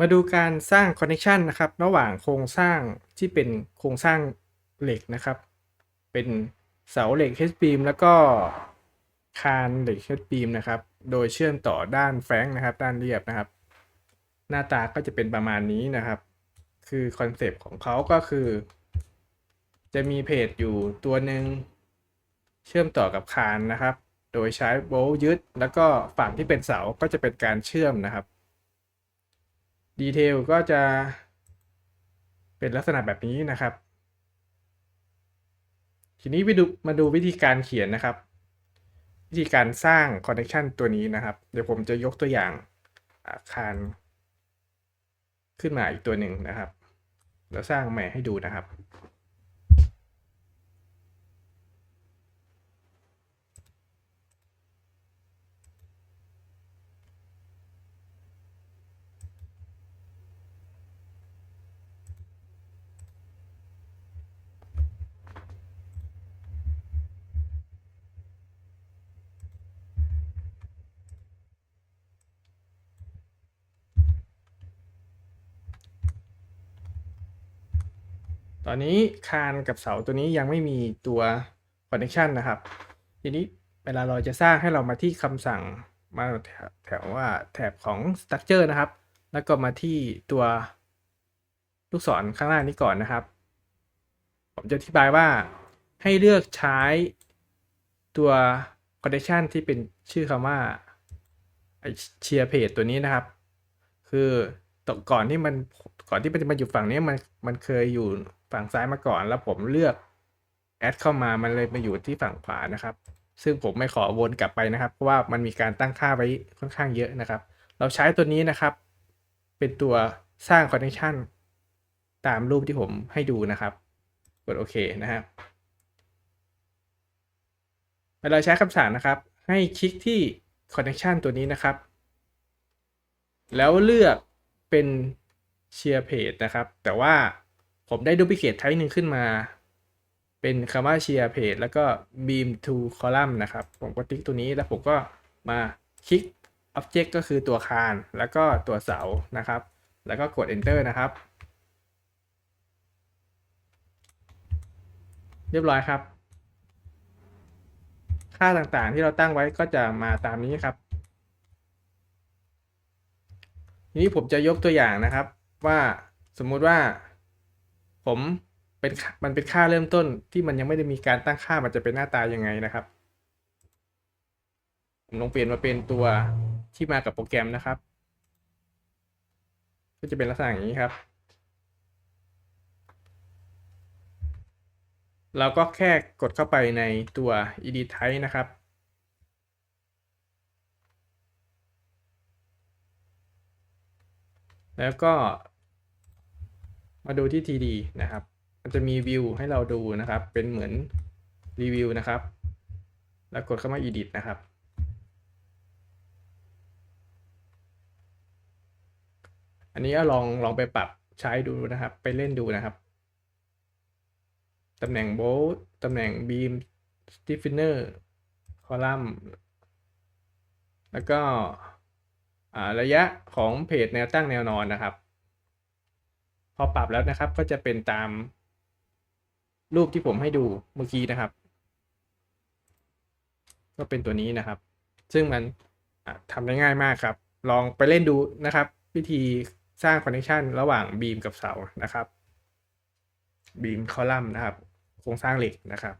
มาดูการสร้างคอนเน c t ชันนะครับ ระหว่างโครงสร้างที่เป็นโครงสร้างเหล็กนะครับ เป็นเสาเหล็ก H beam แล้วก็คานเหล็ก H beam นะครับ โดยเชื่อมต่อด้านแฟงนะครับ ด้านเรียบนะครับ หน้าตาก็จะเป็นประมาณนี้นะครับ คือคอนเซปต์ของเขาก็คือ จะมีเพจอยู่ตัวหนึ่งเชื่อมต่อกับคานนะครับ โดยใช้โบลต์ยึด แล้วก็ฝั่งที่เป็นเสาก็จะเป็นการเชื่อมนะครับ ดีเทลก็จะเป็นลักษณะแบบนี้นะครับ ทีนี้ไปดูมาดูวิธีการเขียนนะครับ วิธีการสร้างคอนเนคชันตัวนี้นะครับ เดี๋ยวผมจะยกตัวอย่างอาคาร ขึ้นมาอีกตัวหนึ่งนะครับ แล้วสร้างใหม่ให้ดูนะครับ ตอนนี้คานกับเสาตัวนี้ยังไม่มีตัวคอนเน c t ชันนะครับ ทีนี้เวลาเราจะสร้างให้เรามาที่คำสั่งมาแถวว่าแถบของ structure นะครับ แล้วก็มาที่ตัวลูกศรข้างล่างนี้ก่อนนะครับ ผมจะอธิบายว่าให้เลือกใช้ตัว connection ที่เป็นชื่อคำว่าเชียร์เพจตัวนี้นะครับ คือตอก่อนที่มัน ก่อนที่มันจะมาอยู่ฝั่งนี้มันมันเคยอยู่ฝั่งซ้ายมาก่อน แล้วผมเลือกแอดเข้ามามันเลยมาอยู่ที่ฝั่งขวานะครับ ซึ่งผมไม่ขอวนกลับไปนะครับ เพราะว่ามันมีการตั้งค่าไว้ค่อนข้างเยอะนะครับ เราใช้ตัวนี้นะครับ เป็นตัวสร้างคอนเน c t ชันตามรูปที่ผมให้ดูนะครับ กดโอเคนะครับเวลาใช้คำสั่งนะครับ ให้คลิกที่ connection ตัวนี้นะครับ แล้วเลือกเป็น เชียร์เพจนะครับ แต่ว่าผมได้ดูพิเคทไทป์หนึ่งขึ้นมา เป็นคำว่าเชียร์เพจแล้วก็ beam to column นะครับ ผมก็ติ๊กตัวนี้แล้วผมก็มาคลิก object ก็คือตัวคาน แล้วก็ตัวเสานะครับ แล้วก็กด enter นะครับ เรียบร้อยครับ ค่าต่างๆที่เราตั้งไว้ก็จะมาตามนี้ครับนี้ผมจะยกตัวอย่างนะครับ ว่าสมมุติว่า ผมเป็นมันเป็นค่าเริ่มต้นที่มันยังไม่ได้มีการตั้งค่ามันจะเป็นหน้าตายังไงนะครับ ผมลองเปลี่ยนมาเป็นตัวที่มากับโปรแกรมนะครับ ก็จะเป็นลักษณะอย่างนี้ครับ เราก็แค่กดเข้าไปในตัว edit type นะครับ แล้วก็ มาดูที่ TD นะครับ มันจะมีวิวให้เราดูนะครับ เป็นเหมือนรีวิวนะครับ แล้วกดเข้ามา edit นะครับอันนี้ลองลองไปปรับใช้ดูนะครับ ไปเล่นดูนะครับ ตำแหน่งโบลตำแหน่งบีมสติฟิเนอร์คอลัมน์แล้วก็ ระยะของเพจแนวตั้งแนวนอนนะครับ พอปรับแล้วนะครับก็จะเป็นตามรูปที่ผมให้ดูเมื่อกี้นะครับ ก็เป็นตัวนี้นะครับ ซึ่งมันทำได้ง่ายมากครับ ลองไปเล่นดูนะครับ วิธีสร้างคอนเนคชันระหว่างบีมกับเสานะครับบีมคอลัมน์นะครับ โครงสร้างเหล็กนะครับ